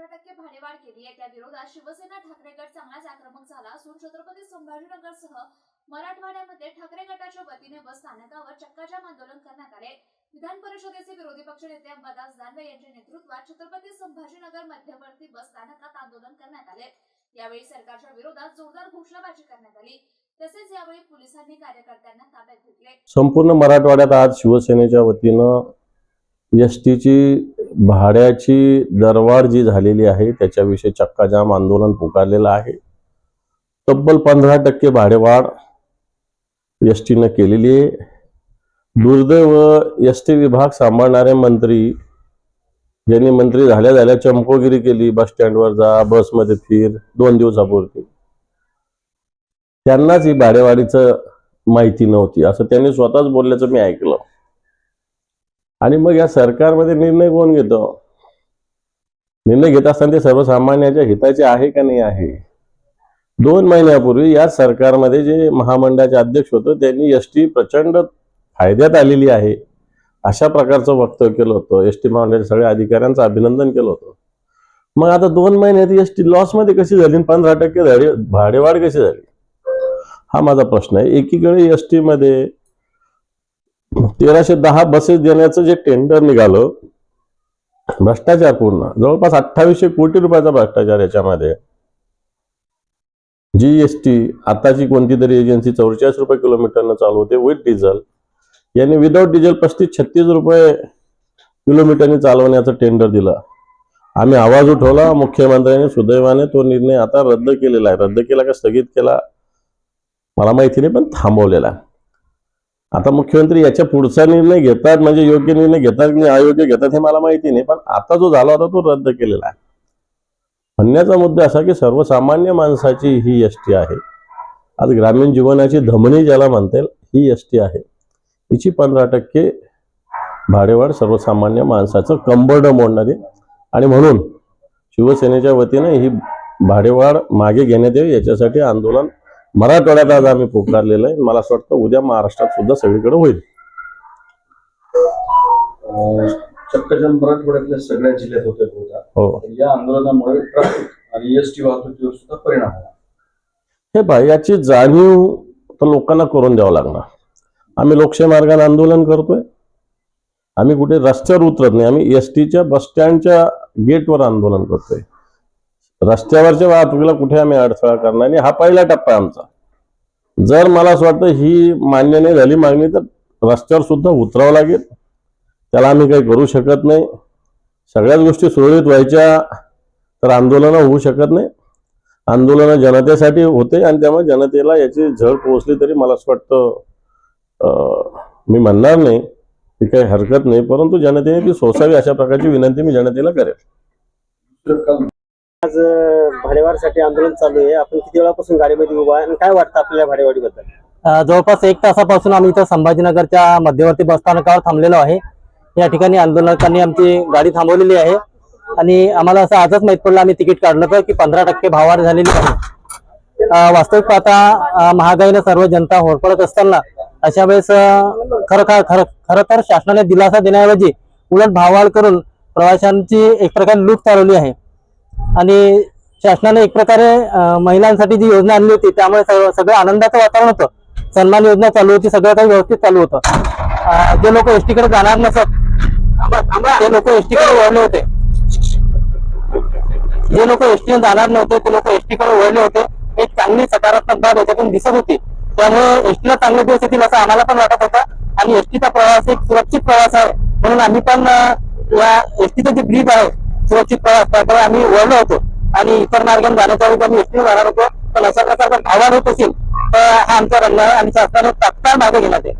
पंधरा टक्के भाडेवाढ केली आहे. त्या विरोधात शिवसेना ठाकरे गट चांगलाच आक्रमक झाला असून छत्रपती संभाजीनगरसह मराठवाड्यामध्ये ठाकरे गटाच्या वतीने बस स्थानकावर चक्काजाम आंदोलन करण्यात आले. विधान परिषदेचे विरोधी पक्षनेते अंबादास दानवे यांच्या नेतृत्वात छत्रपती संभाजीनगर मध्यवर्ती बस स्थानकात आंदोलन करण्यात आले. यावेळी सरकारच्या विरोधात जोरदार घोषणाबाजी करण्यात आली. तसेच यावेळी पोलिसांनी कार्यकर्त्यांना ताब्यात घेतले. संपूर्ण मराठवाड्यात आज शिवसेनेच्या वतीनं एस टीची भाड्याची दरवाढ जी झालेली आहे त्याच्याविषयी चक्काजाम आंदोलन पुकारलेलं आहे. तब्बल पंधरा टक्के भाडेवाढ एस टीनं केलेली आहे. दुर्दैव एस टी विभाग सांभाळणारे मंत्री ज्यांनी मंत्री झाल्या झाल्या चमकोगिरी केली बस स्टँडवर जा बसमध्ये फिर दोन दिवसापूर्वी त्यांनाच ही भाडेवाढीचं माहिती नव्हती. असं त्यांनी स्वतःच बोलल्याचं मी ऐकलं. आणि मग या सरकारमध्ये निर्णय कोण घेतो? निर्णय घेत असताना ते सर्वसामान्याच्या हिताचे आहे का नाही आहे? दोन महिन्यापूर्वी या सरकारमध्ये जे महामंडळाचे अध्यक्ष होते त्यांनी एस टी प्रचंड फायद्यात आलेली आहे. अशा प्रकारचं वक्तव्य केलं होतं. एस टी महामंडळाच्या सगळ्या अधिकाऱ्यांचं अभिनंदन केलं होतं. मग आता दोन महिन्यात एस टी लॉसमध्ये कशी झाली पंधरा टक्के भाडेवाढ कशी झाली? हा माझा प्रश्न आहे. एकीकडे एस टीमध्ये मध्ये तेराशे दहा बसेस देण्याचं जे टेंडर निघालं भ्रष्टाचार पूर्ण जवळपास अठ्ठावीसशे कोटी रुपयाचा भ्रष्टाचार याच्यामध्ये. जी एस टी आताची कोणती तरी एजन्सी चौवेचाळीस रुपये किलोमीटरनं चालू होते विथ डिझेल यांनी विदाऊट डिझेल पस्तीस छत्तीस रुपये किलोमीटरने चालवण्याचं टेंडर दिलं. आम्ही आवाज उठवला मुख्यमंत्र्यांनी सुदैवाने तो निर्णय आता रद्द केलेला आहे. रद्द केला का स्थगित केला? मला माहिती नाही पण थांबवलेला आहे. आता मुख्यमंत्री याच्या पुढचा निर्णय घेतात म्हणजे योग्य निर्णय घेतात की अयोग्य घेतात हे मला माहिती नाही पण आता जो झाला होता तो रद्द केलेला आहे. म्हणण्याचा मुद्दा असा की सर्वसामान्य माणसाची ही एस टी आहे. आज ग्रामीण जीवनाची धमनी ज्याला म्हणता येईल ही एस टी आहे. हिची पंधरा टक्के भाडेवाढ सर्वसामान्य माणसाचं कंबरड मोडणारी आणि म्हणून शिवसेनेच्या वतीने ही भाडेवाढ मागे घेण्यात यावी याच्यासाठी आंदोलन मराठवाड्यात आज आम्ही पुकारलेलं आहे. मला असं वाटतं उद्या महाराष्ट्रात सुद्धा सगळीकडे होईल. अं, चक्कजाम मराठवाड्यातल्या सगळ्या जिल्ह्यात होते हो. या आंदोलनामुळे ट्रॅफिक आणि वाहतुकीवर सुद्धा परिणाम झाला हे पहा याची जाणीव तर लोकांना करून द्यावं लागणार. आम्ही लोकशाही मार्गाने आंदोलन करतोय. आम्ही कुठे रस्त्यावर उतरत नाही. आम्ही एस टीच्या बस स्टँडच्या गेटवर आंदोलन करतोय. रस्त्यावरच्या वाहतुकीला कुठे आम्ही अडथळा करणार नाही. हा पहिला टप्पा आहे आमचा. जर मला असं वाटतं ही मान्य नाही झाली मागणी तर रस्त्यावर सुद्धा उतरावं लागेल. त्याला आम्ही काही करू शकत नाही. सगळ्याच गोष्टी सुरळीत व्हायच्या तर आंदोलनं होऊ शकत नाही. आंदोलनं जनतेसाठी होते आणि त्यामुळे जनतेला याची झळ पोहोचली तरी मला असं वाटतं मी म्हणणार नाही ती काही हरकत नाही परंतु जनतेने ती सोसावी अशा प्रकारची विनंती मी जनतेला करेल. आज भाडेवाढीसाठी आंदोलन चालू आहे. आपण किती वेळापासून गाडीमध्ये उभा आहे आणि काय वाटतं आपल्याला भाडेवाढीबद्दल? जवळपास एक तासापासून आम्ही इथं संभाजीनगरच्या मध्यवर्ती बसस्थानकावर थांबलेलो आहे. या ठिकाणी आंदोलकांनी आमची गाडी थांबवलेली आहे. आणि आम्हाला असं आजच माहीत पडलं आम्ही तिकीट काढलं तर की पंधरा टक्के भाववाढ झालेली आहे. वास्तविक पाहता महागाईनं सर्व जनता होरपडत असताना अशा वेळेस खरं खरं खरं खरं तर शासनाने दिलासा देण्याऐवजी उलट भाववाढ करून प्रवाशांची एक प्रकारे लूट चालवली आहे. आणि शासनाने एक प्रकारे महिलांसाठी जी योजना आणली होती त्यामुळे सगळं आनंदाचं वातावरण होतं. सन्मान योजना चालू होती सगळं काही व्यवस्थित चालू होतं. जे लोक एसटी कडे जाणार नसत ते लोक एसटी कडे वळले होते जे लोक एसटी जाणार नव्हते ते लोक एसटी कडे वळले होते. एक चांगली सकारात्मक बाब याच्यातून दिसत होती. त्यामुळे एसटीला चांगले दिवस येतील असं आम्हाला पण वाटत होता. आणि एसटीचा प्रवास एक सुरक्षित प्रवास आहे. म्हणून आम्ही पण या एसटीचं जे ब्रीफ आहे सुरक्षित प्रवास आम्ही वळलो होतो. आणि इतर मार्गाने जाण्याच्या वेळी आम्ही एसटी राहणार होतो. पण अशा प्रकारचा धावा होत असेल तर हा आमचा रंग आहे आणि शासनाने तात्काळ मागे घेण्यात येईल